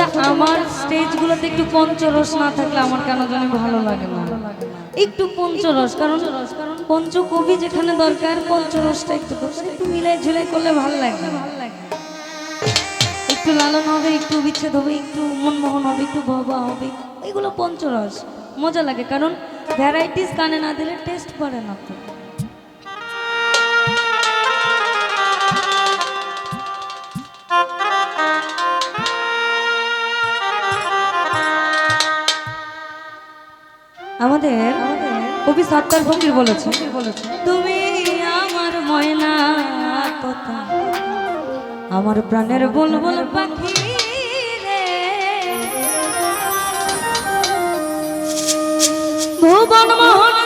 কথা আমার স্টেজগুলোতে একটু পঞ্চরস না থাকলে আমার কেন জানি ভালো লাগে না। একটু পঞ্চরস, কারণ পঞ্চকবি যেখানে দরকার, পঞ্চরসটা একটু একটু মিলাই ঝুলাই করলে ভালো লাগে একটু লালন হবে, একটু বিচ্ছেদ হবে, একটু মনমোহন হবে, একটু ভবা হবে, এগুলো পঞ্চরস। মজা লাগে, কারণ ভ্যারাইটিস কানে না দিলে টেস্ট করে না তো। আমাদের কবি সত্তার ফকির বলেছে, তুমি আমার ময়না কথা আমার প্রাণের বুলবুল পাখি ভুবন মোহন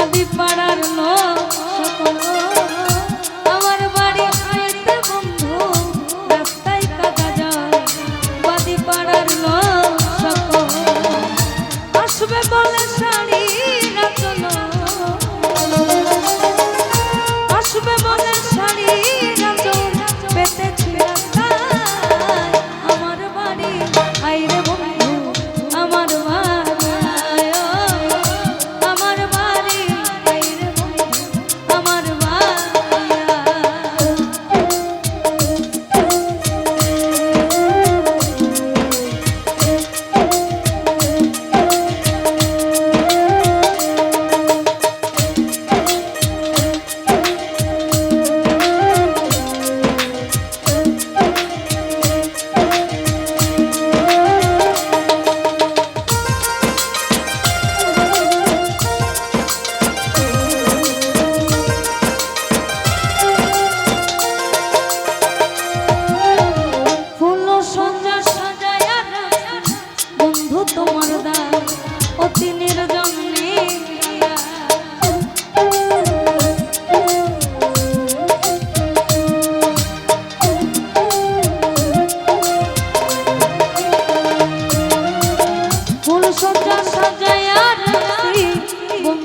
নদী পাড়ার নদী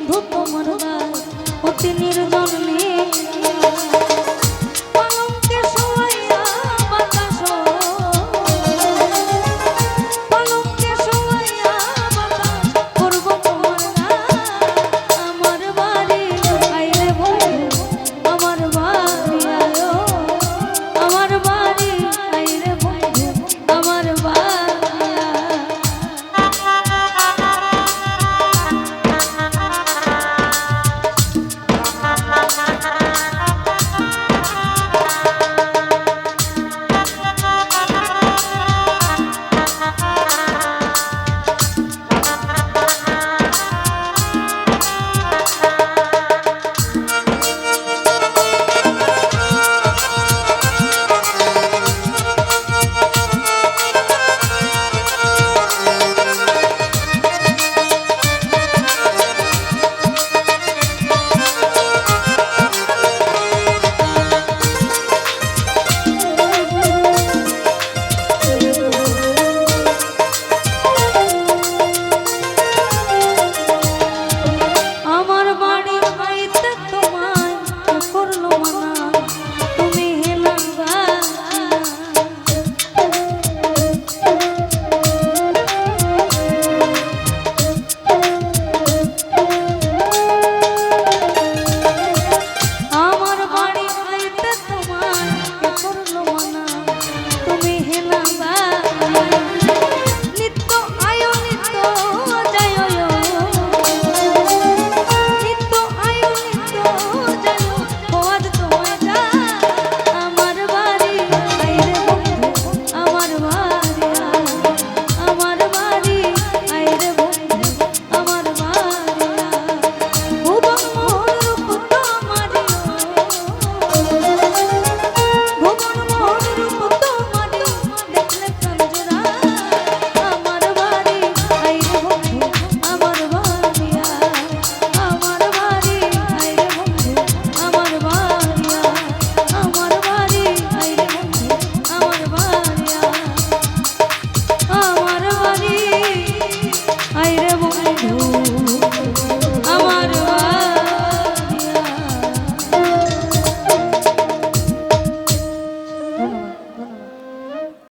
বন্ধু তোমার